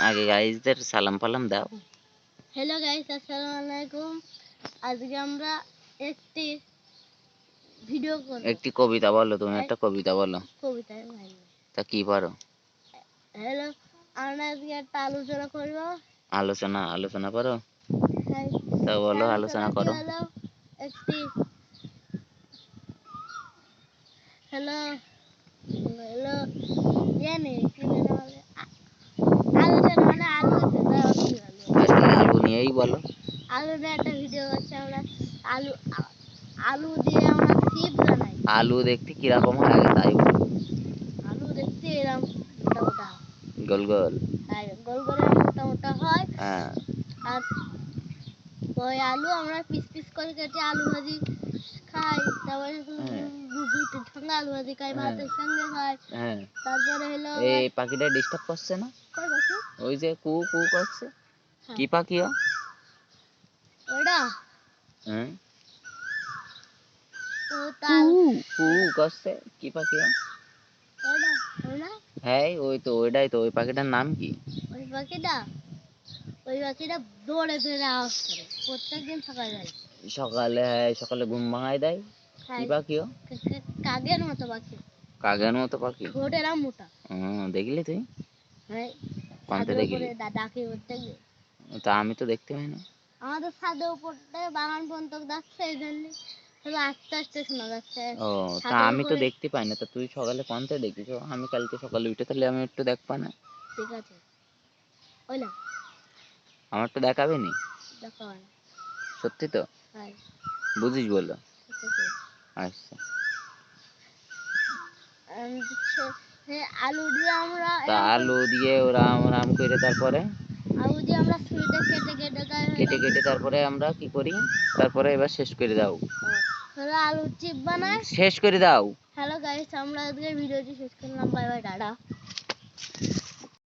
আগে গাইজদের সালাম পালাম দাও। হ্যালো গাইস আসসালামু আলাইকুম। আজকে আমরা একটি ভিডিও করব। একটি কবিতা বলো তুমি একটা কবিতা বলো। কবিতা তা কি পারো হ্যালো আমরা আজকে একটা আলোচনা করব। আলোচনা আলোচনা পারো হ্যাঁ, তা বলো আলোচনা করো। একটি হ্যালো হ্যালো জানি কি বলে? আ- আলোচনা মানে আলু আছে, তাই অসুবিধা নেই। আজকে নিয়েই বলো। আলু দিয়ে একটা ভিডিও করছি আমরা আলু আলু দিয়ে আমরা চিপ বানাই। আলু দেখতে কীরকম হয় আগে তাই বলো। আলু দেখতে এরকম মোটা মোটা গোল গোল। আর গোল করে মোটা মোটা হয়। হ্যাঁ। আর ওই আলু আমরা পিস পিস করে কেটে আলু ভাজি খাই। তারপরে হ্যাঁ। রুটির সঙ্গে আলু ভাজি খাই হ্যাঁ। ভাতের সঙ্গে খাই। হ্যাঁ। তারপরে হলো এই পাখিটা ডিস্টার্ব করছে না? ওই যে কু কু করছে। হ্যাঁ। কি পাখি ও? ওইটা হ্যাঁ ও তার কু কু করছে কি পাখি ও? ওইটা ওইটা হ্যাঁ ওই তো ওইটাই তো ওই পাখিটার নাম কি ওই পাখিটা ওই পাখিটা দৌড়ে ফেরে আওয়াজ করে প্রত্যেকদিন সকালবেলা সকালে হ্যাঁ সকালে ঘুম ভাঙাই দেয় কি পাখি ও কা- কা- কাকের মতো পাখি কাগের মতো পাখি ঠোঁট এরম মোটা হুম দেখলি তুই হ্যাঁ দেখলি উঠতে তা আমি তো দেখতে পাই না আমাদের ছাদের উপর থেকে বাগান পর্যন্ত যাচ্ছে এই জন্য আস্তে আস্তে শোনা যাচ্ছে। ও তা আমি তো দেখতে পাই না তা তুই সকালে কোনটা দেখিস ও, আমি কালকে সকালে উঠে তাহলে আমি একটু দেখবা না ঠিক আছে। ওই না। আমার তো দেখাবে নি। দেখা হয় না। সত্যি তো? হ্যাঁ। বুঝিস বলো। আচ্ছা। আলু দিয়ে আমরা তা আলু দিয়ে রাম রাম করে তারপরে? আলু দিয়ে আমরা ছুরিতে কেটে কেটে তারপরে আমরা কি করি? তারপরে এবার শেষ করে দাও। হ্যালো আলু চিপ বানাস। শেষ করে দাও। হ্যালো গাইস আমরা আজকে ভিডিওটি শেষ করলাম। Bye bye ta ta.